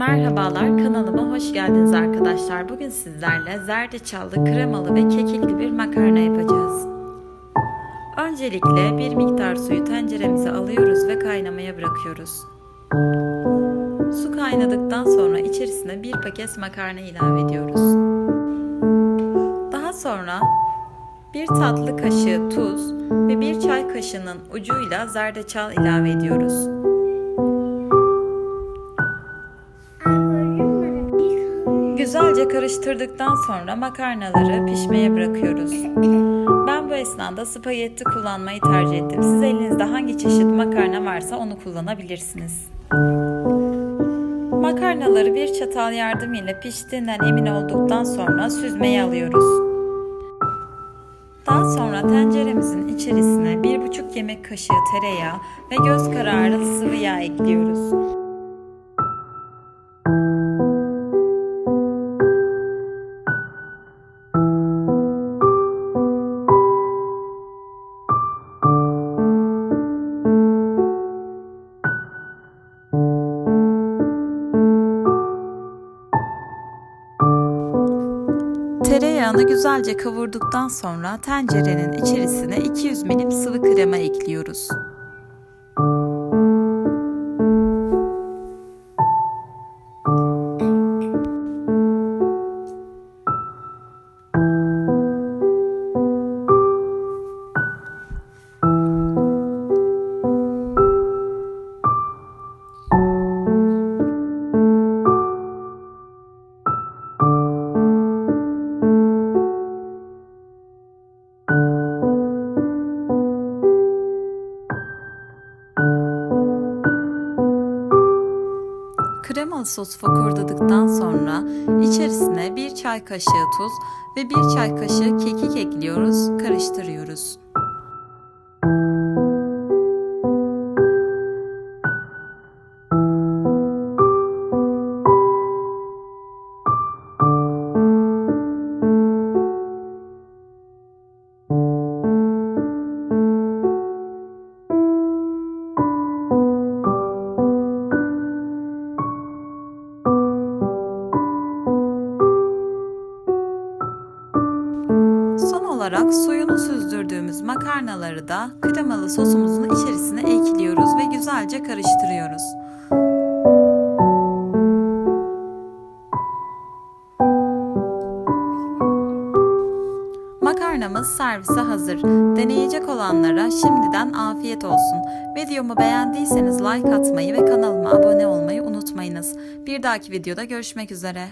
Merhabalar kanalıma hoş geldiniz arkadaşlar. Bugün sizlerle zerdeçallı, kremalı ve kekikli bir makarna yapacağız. Öncelikle bir miktar suyu tenceremize alıyoruz ve kaynamaya bırakıyoruz. Su kaynadıktan sonra içerisine bir paket makarna ilave ediyoruz. Daha sonra bir tatlı kaşığı tuz ve bir çay kaşığının ucuyla zerdeçal ilave ediyoruz. Güzelce karıştırdıktan sonra makarnaları pişmeye bırakıyoruz. Ben bu esnada spagetti kullanmayı tercih ettim. Siz elinizde hangi çeşit makarna varsa onu kullanabilirsiniz. Makarnaları bir çatal yardımıyla piştiğinden emin olduktan sonra süzmeye alıyoruz. Daha sonra tenceremizin içerisine bir buçuk yemek kaşığı tereyağı ve göz kararı sıvı yağ ekliyoruz. Tereyağını güzelce kavurduktan sonra tencerenin içerisine 200 milim sıvı krema ekliyoruz. Kremalı sos fokurdadıktan sonra içerisine bir çay kaşığı tuz ve bir çay kaşığı kekik ekliyoruz, karıştırıyoruz. Olarak suyunu süzdürdüğümüz makarnaları da kremalı sosumuzun içerisine ekliyoruz ve güzelce karıştırıyoruz. Makarnamız servise hazır. Deneyecek olanlara şimdiden afiyet olsun. Videomu beğendiyseniz like atmayı ve kanalıma abone olmayı unutmayınız. Bir dahaki videoda görüşmek üzere.